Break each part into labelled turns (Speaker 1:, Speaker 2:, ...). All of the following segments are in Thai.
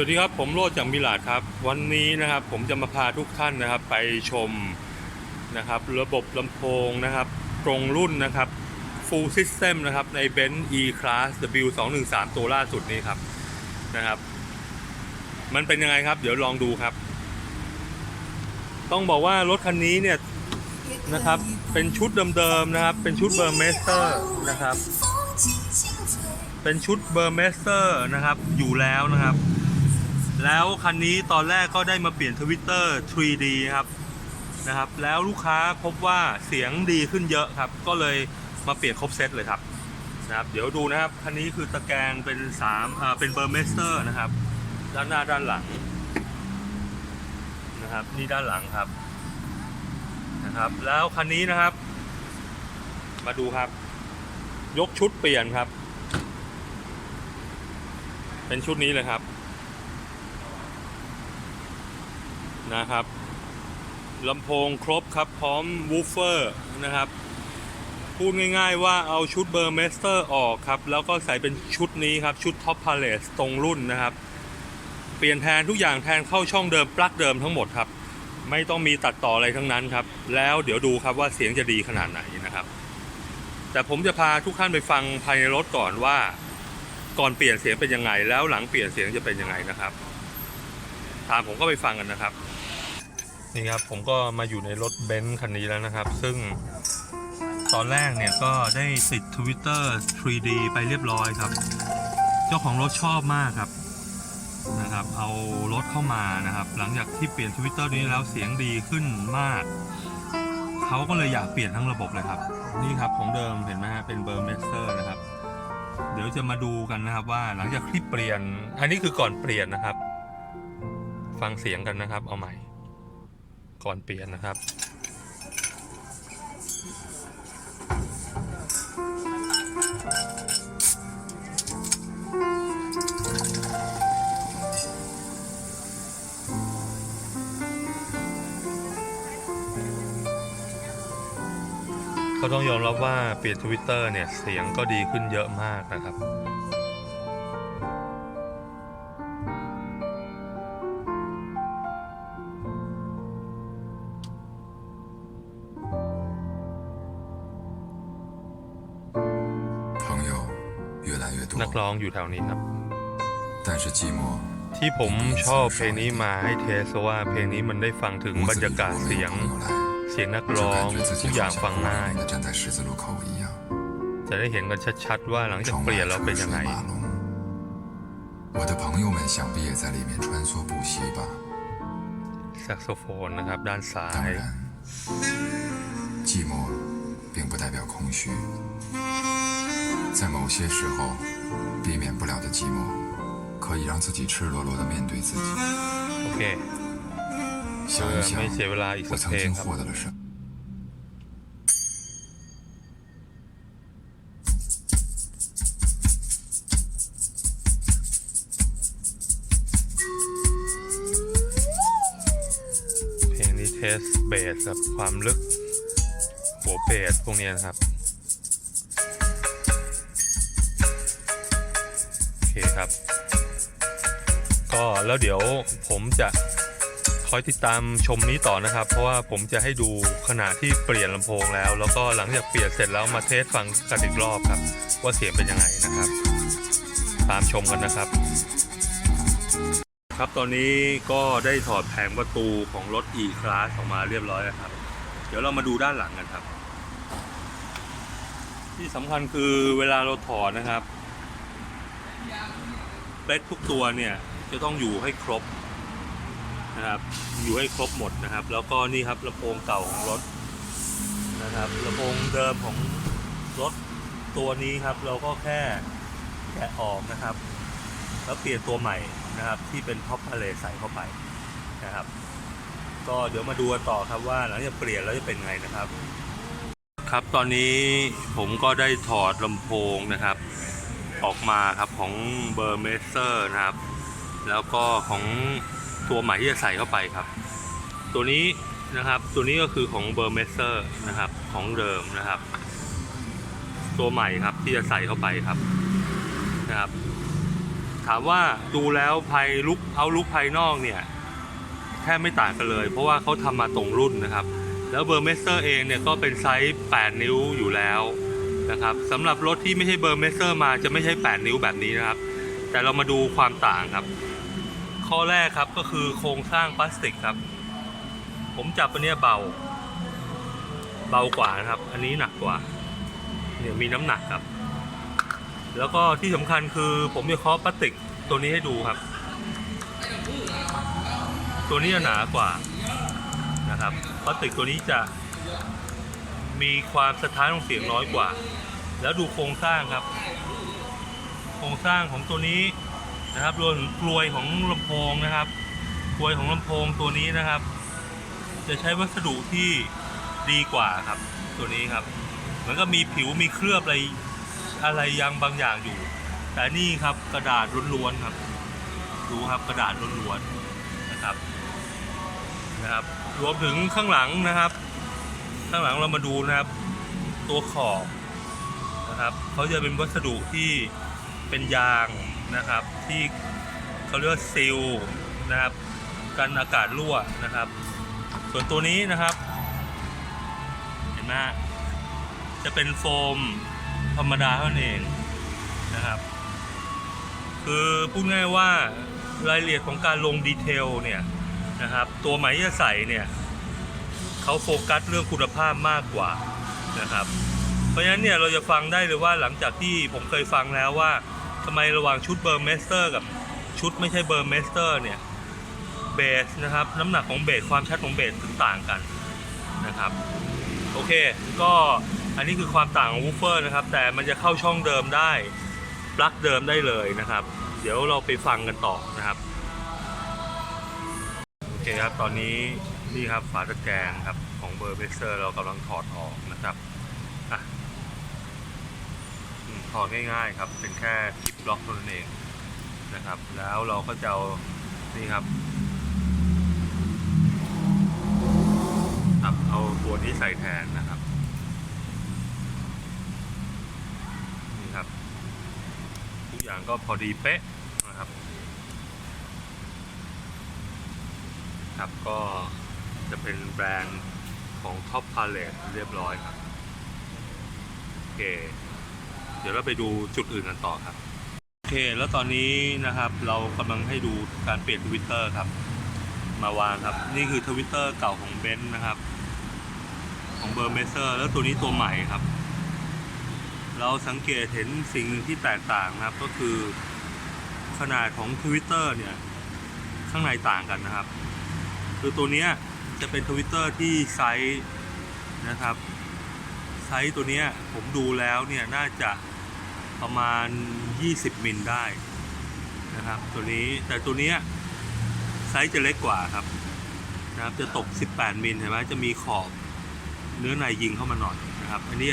Speaker 1: วัสดีครับ ผมโรดจากมิลาดครับ วันนี้นะครับผมจะมาพาทุกท่านนะครับ ไปชมนะครับระบบลำโพงนะครับ ตรงรุ่นนะครับ full system นะครับ ใน b e n z E Class W 2 1 3 ตัวล่าสุดนี้ครับนะครับ มันเป็นยังไงครับ เดี๋ยวลองดูครับ ต้องบอกว่ารถคันนี้เนี่ยนะครับ เป็นชุดเดิมๆนะครับ เป็นชุดเบอร์เมสเตอร์นะครับ เป็นชุดเบอร์เมสเตอร์นะครับ อยู่แล้วนะครับ แล้วคันนี้ตอนแรกก็ได้มาเปลี่ยนทวิตเตอร์ 3D ครับนะครับ แล้วลูกค้าพบว่าเสียงดีขึ้นเยอะครับ ก็เลยมาเปลี่ยนครบเซตเลยครับนะครับ เดี๋ยวดูนะครับ คันนี้คือตะแกรงเป็น3อ่าเป็นเบอร์เมสเตอร์นะครับ ด้านหน้าด้านหลังนะครับ นี่ด้านหลังครับนะครับ แล้วคันนี้นะครับ มาดูครับ ยกชุดเปลี่ยนครับ เป็นชุดนี้เลยครับ นะครับลำโพงครบครับพร้อมวูฟเฟอร์นะครับ พูดง่ายๆว่าเอาชุดเบอร์เมสเตอร์ออกครับ แล้วก็ใส่เป็นชุดนี้ครับ ชุดท็อปพาเลสตรงรุ่นนะครับ เปลี่ยนแทนทุกอย่างแทนเข้าช่องเดิมปลั๊กเดิมทั้งหมดครับ ไม่ต้องมีตัดต่ออะไรทั้งนั้นครับ แล้วเดี๋ยวดูครับว่าเสียงจะดีขนาดไหนนะครับ แต่ผมจะพาทุกท่านไปฟังภายในรถก่อนว่า ก่อนเปลี่ยนเสียงเป็นยังไง แล้วหลังเปลี่ยนเสียงจะเป็นยังไงนะครับ ตามผมก็ไปฟังกันนะครับ นี่ครับผมก็มาอยู่ในรถเบนซ์คันนี้แล้วนะครับ ซึ่งตอนแรกเนี่ยก็ได้ติด Twitter 3D ไปเรียบร้อยครับ เจ้าของรถชอบมากครับนะครับ เอารถเข้ามานะครับ หลังจากที่เปลี่ยน Twitter นี้แล้วเสียงดีขึ้นมาก เขาก็เลยอยากเปลี่ยนทั้งระบบเลยครับ นี่ครับของเดิมเห็นไหมฮะเป็นเบอร์เมสเตอร์นะครับ เดี๋ยวจะมาดูกันนะครับว่าหลังจากที่เปลี่ยน อันนี้คือก่อนเปลี่ยนนะครับ ฟังเสียงกันนะครับ เอาใหม่ ก่อนเปลี่ยนนะครับ ก็ต้องยอมรับว่าเปลี่ยนทวิตเตอร์เนี่ย เสียงก็ดีขึ้นเยอะมากนะครับ กร้องอยู่แถวนี้ครับ
Speaker 2: 但是寂寞
Speaker 1: ที่ผมชอบเพลงนี้มาให้เทสเพราะว่าเพลงนี้มันได้ฟังถึง
Speaker 2: 屋
Speaker 1: บร
Speaker 2: 子
Speaker 1: ร
Speaker 2: 里
Speaker 1: ยากาศ
Speaker 2: 如果没
Speaker 1: เสีย
Speaker 2: 有
Speaker 1: ง
Speaker 2: 朋友来，
Speaker 1: เสียงนัก
Speaker 2: 就
Speaker 1: ร้อง
Speaker 2: 感觉自
Speaker 1: ทุก
Speaker 2: 己
Speaker 1: อย่าง
Speaker 2: 好像
Speaker 1: ฟัง
Speaker 2: 孤
Speaker 1: ง่าย
Speaker 2: 零零的站在十字路口一样，
Speaker 1: จะได้เห็นกันชัดๆว่าหลังจาก
Speaker 2: 充
Speaker 1: เปลี่ยน
Speaker 2: 满
Speaker 1: แล้วเป็น
Speaker 2: 车
Speaker 1: ยัง
Speaker 2: 水
Speaker 1: ไง
Speaker 2: 马龙。我的朋友们想必也在里面穿梭不息吧？
Speaker 1: แซกโซโฟนนะครับ ด้านซ้า
Speaker 2: 当
Speaker 1: ย
Speaker 2: 然，寂寞并不代表空虚， 在某些时候，避免不了的寂寞，可以让自己赤裸裸的面对自己。
Speaker 1: โอเค
Speaker 2: 想
Speaker 1: เพื่อ
Speaker 2: 一想
Speaker 1: ไม่เสียเวลาอีก
Speaker 2: 我
Speaker 1: สัก
Speaker 2: 曾
Speaker 1: เพลง
Speaker 2: 经
Speaker 1: ครับ
Speaker 2: 获得了什么。
Speaker 1: เพลงนี้เทสเบสกับความลึก หัวเบสพวกเนี้ยนะครับ เคครับ ก็แล้วเดี๋ยวผมจะคอยติดตามชมนี้ต่อนะครับ เพราะว่าผมจะให้ดูขณะที่เปลี่ยนลำโพงแล้ว แล้วก็หลังจากเปลี่ยนเสร็จแล้วมาเทสฟังกันอีกรอบครับ ว่าเสียงเป็นยังไงนะครับ ตามชมกันนะครับ ครับตอนนี้ก็ได้ถอดแผงประตูของรถ E-Class ออกมาเรียบร้อยแล้วครับ เดี๋ยวเรามาดูด้านหลังกันครับ ที่สำคัญคือเวลาเราถอดนะครับ เปลทุกตัวเนี่ยจะต้องอยู่ให้ครบนะครับอยู่ให้ครบหมดนะครับ แล้วก็นี่ครับลำโพงเก่าของรถนะครับลำโพงเดิมของรถตัวนี้ครับ เราก็แค่แกะออกนะครับ แล้วเปลี่ยนตัวใหม่นะครับที่เป็นท็อปพาเลใส่เข้าไปนะครับ ก็เดี๋ยวมาดูกันต่อครับว่าหลังจากเปลี่ยนแล้วจะเป็นไงนะครับ ครับตอนนี้ผมก็ได้ถอดลำโพงนะครับ ออกมาครับของเบอร์เมเซอร์นะครับ แล้วก็ของตัวใหม่ที่จะใส่เข้าไปครับ ตัวนี้นะครับตัวนี้ก็คือของเบอร์เมเซอร์นะครับของเดิมนะครับ ตัวใหม่ครับที่จะใส่เข้าไปครับนะครับ ถามว่าดูแล้วภายลุกเอาลุกภายนอกเนี่ยแทบไม่ต่างกันเลย เพราะว่าเขาทำมาตรงรุ่นนะครับ แล้วเบอร์เมสเตอร์เองเนี่ยก็เป็นไซส์ 8 นิ้วอยู่แล้ว นะครับสำหรับรถที่ไม่ใช่เบอร์เมเตอร์มาจะไม่ใช่ 8 นิ้วแบบนี้นะครับ แต่เรามาดูความต่างครับ ข้อแรกครับก็คือโครงสร้างพลาสติกครับ ผมจับอันเนี้ยเบา เบากว่านะครับ อันนี้หนักกว่าเนี่ยมีน้ำหนักครับ แล้วก็ที่สำคัญคือผมจะเคาะพลาสติกตัวนี้ให้ดูครับ ตัวนี้จะหนากว่านะครับพลาสติกตัวนี้จะ มีความสะท้านของเสียงน้อยกว่า แล้วดูโครงสร้างครับ โครงสร้างของตัวนี้นะครับรวมถึงกลวยของลำโพงนะครับกลวยของลำโพงตัวนี้นะครับ จะใช้วัสดุที่ดีกว่าครับ ตัวนี้ครับเหมือนก็มีผิวมีเคลือบอะไรอะไรยังบางอย่างอยู่ แต่นี่ครับกระดาษล้วนๆครับ ดูครับกระดาษล้วนๆนะครับนะครับ รวมถึงข้างหลังนะครับ ข้างหลังเรามาดูนะครับ ตัวขอบนะครับเขาจะเป็นวัสดุที่เป็นยางนะครับ ที่เขาเรียกว่าซีลนะครับกันอากาศรั่วนะครับ ส่วนตัวนี้นะครับ เห็นไหมจะเป็นโฟมธรรมดาเท่านั้นเองนะครับ คือพูดง่ายว่ารายละเอียดของการลงดีเทลเนี่ยนะครับ ตัวไหมที่จะใส่เนี่ย เขาโฟกัสเรื่องคุณภาพมากกว่านะครับ เพราะฉะนั้นเนี่ยเราจะฟังได้เลยว่าหลังจากที่ผมเคยฟังแล้วว่าทำไมระหว่างชุดเบอร์เมสเตอร์กับชุดไม่ใช่เบอร์เมสเตอร์เนี่ยเบสนะครับน้ำหนักของเบสความชัดของเบสถึงต่างกันนะครับโอเคก็อันนี้คือความต่างของวูฟเฟอร์นะครับแต่มันจะเข้าช่องเดิมได้ปลั๊กเดิมได้เลยนะครับ เดี๋ยวเราไปฟังกันต่อนะครับโอเคครับตอนนี้ นี่ครับฝาตะแกรงครับของเบอร์เบเซอร์เรากำลังถอดออกนะครับอะถอดง่ายๆครับ เป็นแค่คลิปล็อกเท่านั้นเองนะครับ แล้วเราก็จะเอานี่ครับครับเอาตัวนี้ใส่แทนนะครับนี่ครับ ทุกอย่างก็พอดีเป๊ะนะครับ ครับก็ จะเป็นแบรนด์ของ Top Palette เรียบร้อยครับ โอเค เดี๋ยวเราไปดูจุดอื่นกันต่อครับ โอเค แล้วตอนนี้นะครับเรากำลังให้ดูการเปลี่ยนทวิตเตอร์ครับ มาวางครับ นี่คือทวิตเตอร์เก่าของเบนซ์นะครับ ของเบอร์เมเซอร์ แล้วตัวนี้ตัวใหม่ครับ เราสังเกตเห็นสิ่งหนึ่งที่แตกต่างนะครับ ก็คือขนาดของ Twitter เนี่ย ข้างในต่างกันนะครับ คือตัวเนี้ย จะเป็น Twitter ที่ไซส์นะครับ ไซส์ตัวนี้ผมดูแล้วเนี่ยน่าจะประมาณ 20 มิลได้นะครับ ตัวนี้แต่ตัวนี้ไซส์จะเล็กกว่าครับนะครับจะตก 18 มิลเห็นไหมจะมีขอบเนื้อในยิงเข้ามาหน่อยนะครับ อันนี้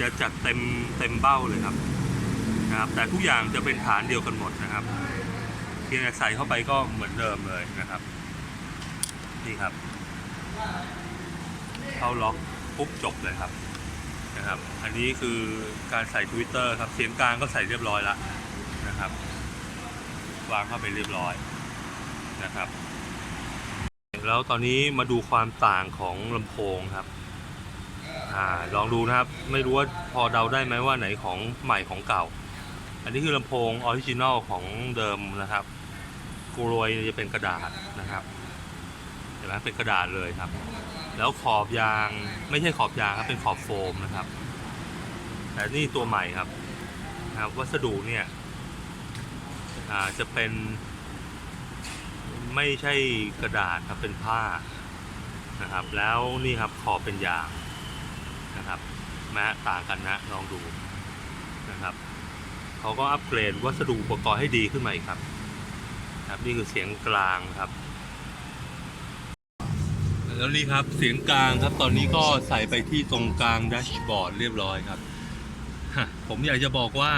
Speaker 1: จะจัดเต็มเต็มเบ้าเลยครับนะครับแต่ทุกอย่างจะเป็นฐานเดียวกันหมดนะครับเพียงแต่ใส่เข้าไปก็เหมือนเดิมเลยนะครับ นี่ครับ เข้าล็อกปุ๊บจบเลยครับนะครับ อันนี้คือการใส่ Twitter ครับ เสียงกลางก็ใส่เรียบร้อยแล้วนะครับ วางเข้าไปเรียบร้อยนะครับ แล้วตอนนี้มาดูความต่างของลำโพงครับอ่าลองดูนะครับ ไม่รู้ว่าพอเดาได้ไหมว่าไหนของใหม่ของเก่า อันนี้คือลำโพงออริจินอลของเดิมนะครับกรวยจะเป็นกระดาษนะครับ ไหมเป็นกระดาษเลยครับ แล้วขอบยางไม่ใช่ขอบยางครับเป็นขอบโฟมนะครับ แต่นี่ตัวใหม่ครับนะวัสดุเนี่ยจะเป็นไม่ใช่กระดาษครับเป็นผ้านะครับ แล้วนี่ครับขอบเป็นยางนะครับแม้ต่างกันนะลองดูนะครับเขาก็อัปเกรดวัสดุอุปกรณ์ให้ดีขึ้นมาอีกครับครับนี่คือเสียงกลางครับ แล้วนี่ครับเสียงกลางครับตอนนี้ก็ใส่ไปที่ตรงกลางแดชบอร์ดเรียบร้อยครับ ผมอยากจะบอกว่า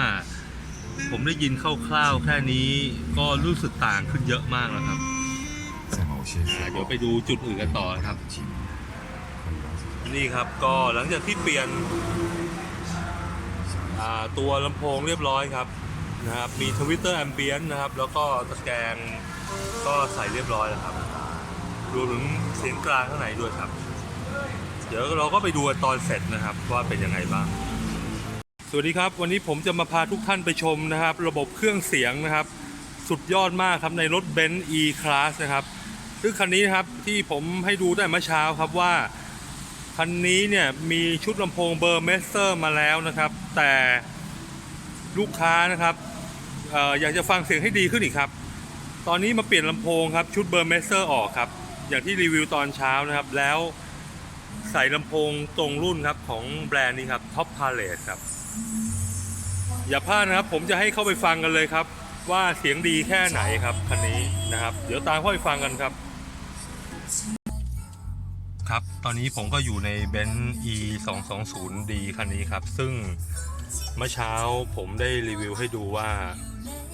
Speaker 1: ผมได้ยินคร่าวๆแค่นี้ก็รู้สึกต่างขึ้นเยอะมากแล้วครับเดี๋ยวไปดูจุดอื่นกันต่อครับ นี่ครับก็หลังจากที่เปลี่ยนตัวลำโพงเรียบร้อยครับนะครับ มีทวิตเตอร์แอมเบียนนะครับ แล้วก็สแกนก็ใส่เรียบร้อยแล้วครับ รวมถึงเสียงกลางข้างในด้วยครับ เดี๋ยวเราก็ไปดูตอนเสร็จนะครับว่าเป็นยังไงบ้าง สวัสดีครับ วันนี้ผมจะมาพาทุกท่านไปชมนะครับ ระบบเครื่องเสียงนะครับ สุดยอดมากครับในรถ b e n z E Class นะครับซึ่งคันนี้นะครับที่ผมให้ดูตั้เมื่อเช้าครับว่าคันนี้เนี่ยมีชุดลำโพงเบอร์เมสเตอร์มาแล้วนะครับ แต่ลูกค้านะครับอออยากจะฟังเสียงให้ดีขึ้นอีกครับ ตอนนี้มาเปลี่ยนลำโพงครับ ชุดเบอร์เมสเตอร์ออกครับ อย่างที่รีวิวตอนเช้านะครับ แล้วใส่ลำโพงตรงรุ่นครับของแบรนด์นี้ครับ Top Palace ครับ อย่าพลาดนะครับ ผมจะให้เข้าไปฟังกันเลยครับ ว่าเสียงดีแค่ไหนครับคันนี้นะครับ เดี๋ยวตามเข้าไปฟังกันครับ ครับ ตอนนี้ผมก็อยู่ในเบนซ์ e 2 2 0 d คันนี้ครับ ซึ่งเมื่อเช้าผมได้รีวิวให้ดูว่า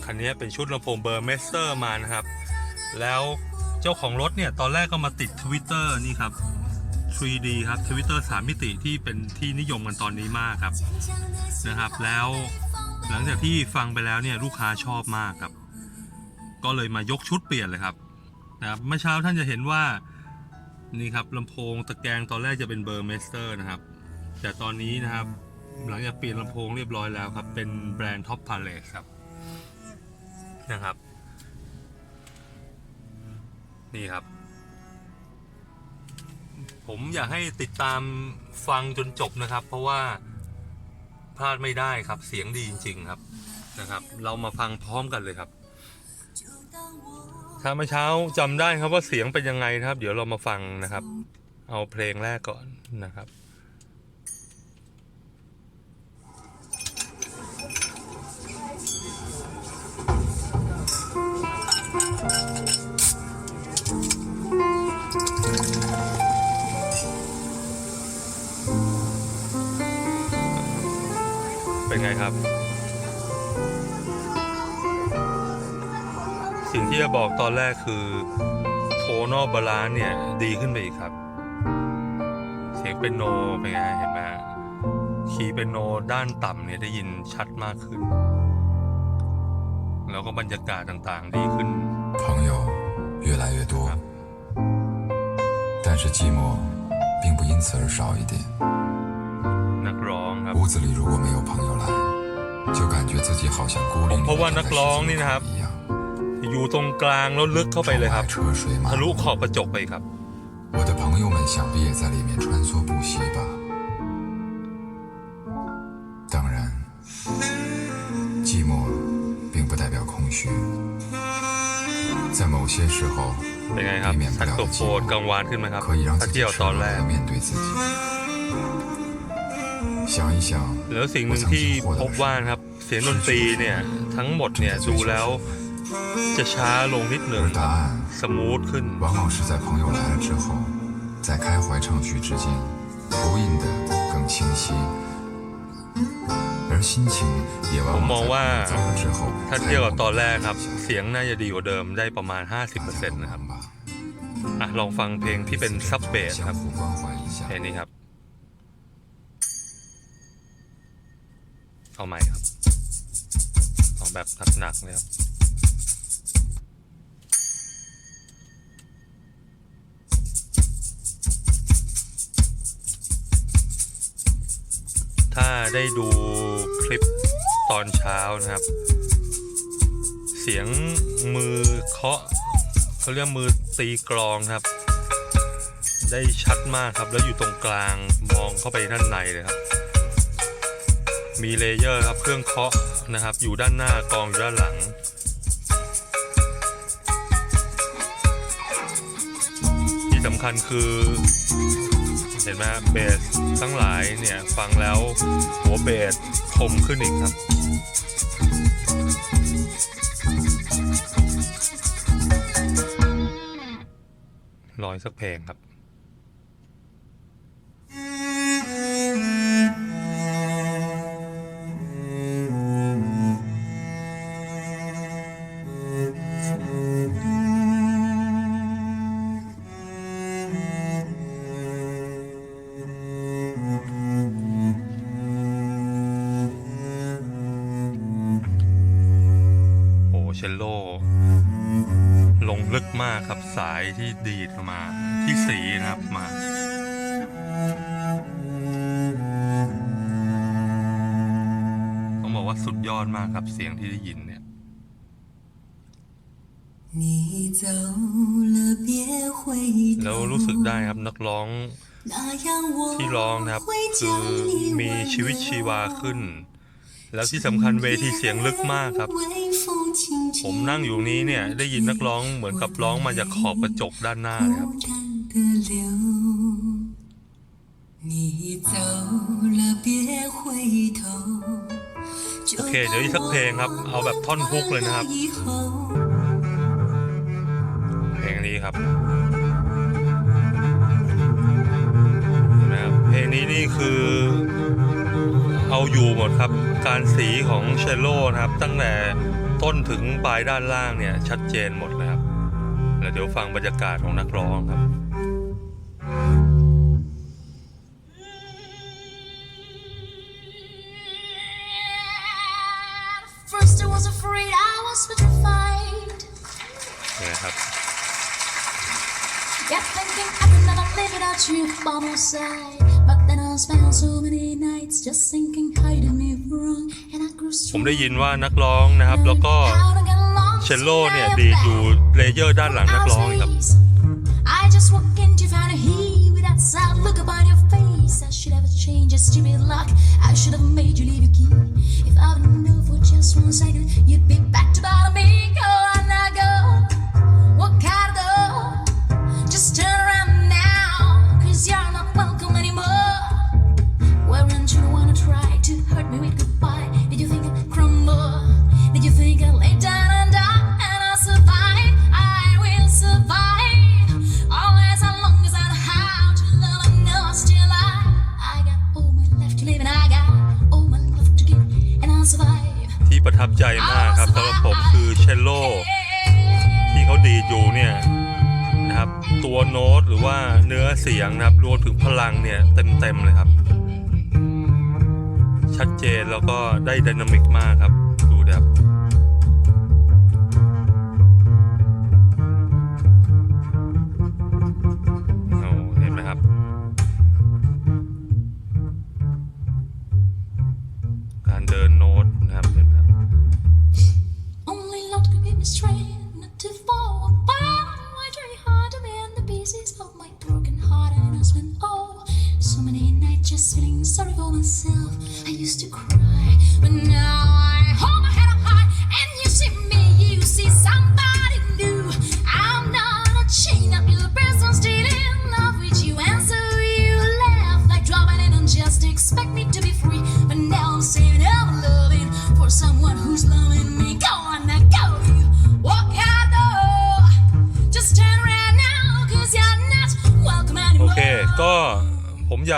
Speaker 1: คันนี้เป็นชุดลำโพงเบอร์เมสเตอร์มานะครับ แล้ว จ้าของรถเนี่ย ตอนแรกก็มาติด Twitter นี่ครับ 3D ครับ Twitter 3 มิติที่เป็นที่นิยมกันตอนนี้มากครับนะครับ แล้วหลังจากที่ฟังไปแล้วเนี่ยลูกค้าชอบมากครับ ก็เลยมายกชุดเปลี่ยนเลยครับนะครับเมื่อเช้าท่านจะเห็นว่านี่ครับลำโพงตะแกรงตอนแรกจะเป็นเบอร์เมสเตอร์นะครับ แต่ตอนนี้นะครับ หลังจากเปลี่ยนลำโพงเรียบร้อยแล้วครับ เป็นแบรนด์ท็อปพาเลสครับนะครับ นี่ครับ ผมอยากให้ติดตามฟังจนจบนะครับ เพราะว่าพลาดไม่ได้ครับ เสียงดีจริง ๆ ครับนะครับ เรามาฟังพร้อมกันเลยครับถ้าเมื่อเช้าจำได้ครับว่าเสียงเป็นยังไงนะครับ เดี๋ยวเรามาฟังนะครับ เอาเพลงแรกก่อนนะครับ ครับ สิ่งที่จะบอกตอนแรกคือโทนอลบาลานเนี่ยดีขึ้นไปอีกครับ เสียงเป็นโนเป็นไงเห็นไหมฮะคีย์เป็นโนด้านต่ำเนี่ยได้ยินชัดมากขึ้น แล้วก็บรรยากาศต่างๆ ดีขึ้น
Speaker 2: 朋友越来越多，但是寂寞并不因此而少一点。
Speaker 1: นักร้องครับ
Speaker 2: 屋子里如果没有朋友来， 就感觉自己好像孤零零
Speaker 1: เพราะว่า
Speaker 2: 地
Speaker 1: นั
Speaker 2: 站
Speaker 1: ก
Speaker 2: 在
Speaker 1: ร้อง
Speaker 2: 十字
Speaker 1: นี่
Speaker 2: 路
Speaker 1: นะครับ
Speaker 2: 口一样，
Speaker 1: อยู่ตรงกลางแล้วลึกเข้าไปเลยครับ
Speaker 2: 车水马
Speaker 1: ทะลุ
Speaker 2: 龙
Speaker 1: ขอบกระจกไปครับ
Speaker 2: 我的朋友们想必也在里面穿梭不息吧。当然，寂寞并不代表空虚，在某些时候，
Speaker 1: เป็นไงครับ
Speaker 2: 避免不
Speaker 1: แซก
Speaker 2: 了
Speaker 1: โซ
Speaker 2: 的
Speaker 1: โฟ
Speaker 2: 寂
Speaker 1: นกัง
Speaker 2: 寞，
Speaker 1: วานขึ้นไหมครับ
Speaker 2: 可以让
Speaker 1: ถ้า
Speaker 2: 自己
Speaker 1: เที่ยว
Speaker 2: 赤
Speaker 1: ต
Speaker 2: 裸
Speaker 1: อน
Speaker 2: 裸
Speaker 1: แรก
Speaker 2: 的面对自己。 想一想，
Speaker 1: แล้วสิ่งหนึ่งที่พบว่านะครับ เสียงดนตรีเนี่ย ทั้งหมดเนี่ยดูแล้วจะช้าลงนิดหนึ่ง
Speaker 2: 而
Speaker 1: ค
Speaker 2: 答
Speaker 1: รับ
Speaker 2: 案
Speaker 1: สมูทขึ้น
Speaker 2: 往往是在朋友来了之后，在开怀畅叙之间，呼应的更清晰，而心情也往
Speaker 1: ผม
Speaker 2: 往
Speaker 1: มอง
Speaker 2: 在
Speaker 1: ว่า
Speaker 2: 朋友走了之后，
Speaker 1: ถ้า
Speaker 2: 才
Speaker 1: เทียบกับตอนแรกครับ
Speaker 2: 想
Speaker 1: เสียงน่าจะดีกว่าเดิมได้ประมาณ
Speaker 2: 大家
Speaker 1: 50%
Speaker 2: 都
Speaker 1: นะครับ
Speaker 2: 忙吧，
Speaker 1: อ่ะลองฟังเพลงที่เป็นซับเบสครับ
Speaker 2: 相互关怀一下
Speaker 1: เพลงนี้ครับ เอาใหม่ครับเอาแบบหนักๆเลยครับถ้าได้ดูคลิปตอนเช้านะครับ เสียงมือเคาะเขาเรียกมือตีกลองครับ ได้ชัดมากครับแล้วอยู่ตรงกลางมองเข้าไปด้านในเลยครับ มีเลเยอร์ครับเครื่องเคาะนะครับ อยู่ด้านหน้ากองอยู่ด้านหลัง ที่สำคัญคือ เห็นไหมเบสทั้งหลายเนี่ย ฟังแล้วหัวเบสคมขึ้นอีกครับรอยสักเพลงครับ เชลโล ลงลึกมากครับสายที่ดีดมาที่สีนะครับมาต้องบอกว่าสุดยอดมากครับเสียงที่ได้ยินเนี่ยแล้วรู้สึกได้ครับนักร้องที่ร้องนะครับคือมีชีวิตชีวาขึ้น แล้วที่สำคัญเวทีเสียงลึกมากครับ ผมนั่งอยู่นี้เนี่ยได้ยินนักร้องเหมือนกับร้องมาจากขอบกระจกด้านหน้าเลยครับโอเค เดี๋ยวอีกสักเพลงครับ เอาแบบท่อนฮุกเลยนะครับ เพลงนี้ครับนะครับเพลงนี้นี่คือเอาอยู่หมดครับ การสีของเชลโล่นะครับ ตั้งแต่ ต้นถึงปลายด้านล่างเนี่ยชัดเจนหมดเลยครับแล้วเดี๋ยวฟังบรรยากาศของนักร้องครับ
Speaker 3: First I was afraid, I was petrified.
Speaker 1: เนี่ยครับ
Speaker 3: Kept thinking I could never live without you by my side. But then I spent so many nights just thinking how you did me wrong. And I grew
Speaker 1: ผมได้
Speaker 3: strong.
Speaker 1: ยินว่านักร้องนะครับ แล้วก็
Speaker 3: How to get along
Speaker 1: เชลโลเนี่ย
Speaker 3: together
Speaker 1: ดีดอยู่เลเยอร์ด้านหลังนักร้องครับ
Speaker 3: I just walked into found a he with that sad look upon your face. I should have changed your stupid luck. I should have made you leave your key. If I would know for just one second, you'd be า
Speaker 1: งเนี่ยเต็มๆเลยครับ ชัดเจนแล้วก็ได้ดินามิกมากครับ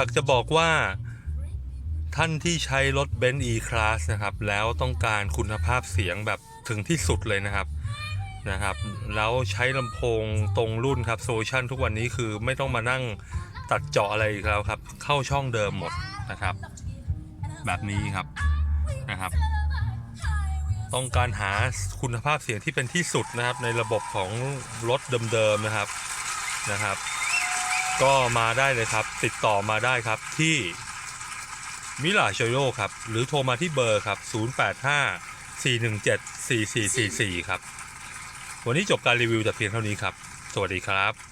Speaker 1: ากจะบอกว่าท่านที่ใช้รถเบนซ์ E-Class นะครับ แล้วต้องการคุณภาพเสียงแบบถึงที่สุดเลยนะครับนะครับ แล้วใช้ลำโพงตรงรุ่นครับโซลูชันทุกวันนี้คือไม่ต้องมานั่งตัดเจาะอะไรอีกแล้วครับ เข้าช่องเดิมหมดนะครับ แบบนี้ครับนะครับ ต้องการหาคุณภาพเสียงที่เป็นที่สุดนะครับ ในระบบของรถเดิมๆนะครับนะครับ ก็มาได้เลยครับ ติดต่อมาได้ครับที่มิลาโชโยครับ หรือโทรมาที่เบอร์ครับ 085 417 4444 ครับ วันนี้จบการรีวิวแต่เพียงเท่านี้ครับ สวัสดีครับ